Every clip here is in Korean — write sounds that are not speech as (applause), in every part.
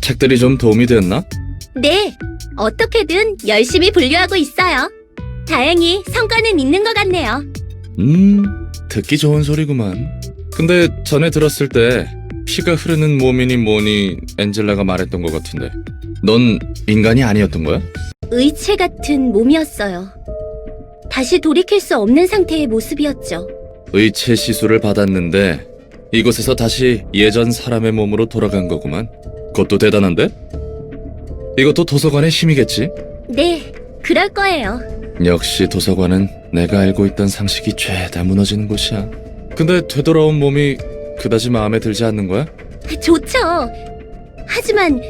책들이 좀 도움이 됐나? 네, 어떻게든 열심히 분류하고 있어요. 다행히 성과는 있는 것 같네요. 음, 듣기 좋은 소리구만. 근데 전에 들었을 때 피가 흐르는 몸이니 뭐니 엔젤라가 말했던 것 같은데 넌 인간이 아니었던 거야? 의체 같은 몸이었어요. 다시 돌이킬 수 없는 상태의 모습이었죠. 의체 시술을 받았는데 이곳에서 다시 예전 사람의 몸으로 돌아간 거구만. 그것도 대단한데? 이것도 도서관의 힘이겠지? 네, 그럴 거예요. 역시 도서관은 내가 알고 있던 상식이 죄다 무너지는 곳이야. 근데 되돌아온 몸이 그다지 마음에 들지 않는 거야? 좋죠. 하지만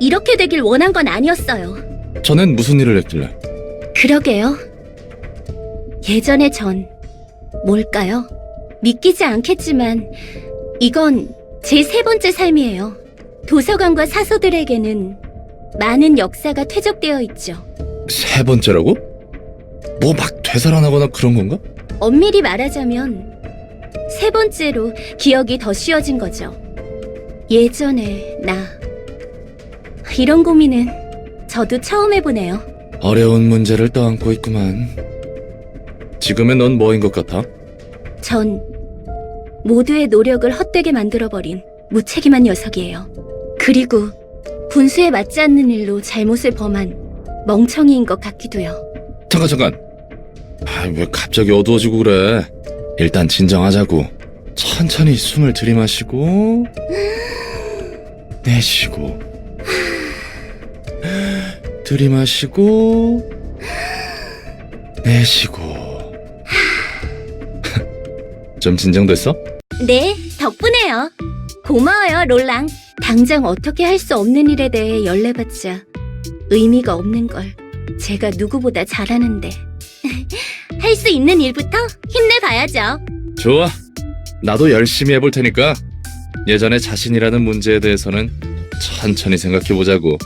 이렇게 되길 원한 건 아니었어요. 전엔 무슨 일을 했길래? 그러게요. 예전의 전 뭘까요? 믿기지 않겠지만 이건 제 세 번째 삶이에요. 도서관과 사서들에게는 많은 역사가 퇴적되어 있죠. 세 번째라고? 뭐 막 되살아나거나 그런 건가? 엄밀히 말하자면 세 번째로 기억이 더 쉬워진 거죠. 예전에 나 이런 고민은 저도 처음 해보네요. 어려운 문제를 떠안고 있구만. 지금의 넌 뭐인 것 같아? 전 모두의 노력을 헛되게 만들어버린 무책임한 녀석이에요. 그리고 분수에 맞지 않는 일로 잘못을 범한 멍청이인 것 같기도요. 잠깐 잠깐. 아, 왜 갑자기 어두워지고 그래? 일단 진정하자고. 천천히 숨을 들이마시고 내쉬고 들이마시고 내쉬고 좀 진정됐어? 네, 덕분에요. 고마워요, 롤랑. 당장 어떻게 할 수 없는 일에 대해 연례받자 의미가 없는 걸 제가 누구보다 잘하는데. (laughs) 할 수 있는 일부터 힘내봐야죠. 좋아. 나도 열심히 해볼 테니까 예전에 자신이라는 문제에 대해서는 천천히 생각해보자고.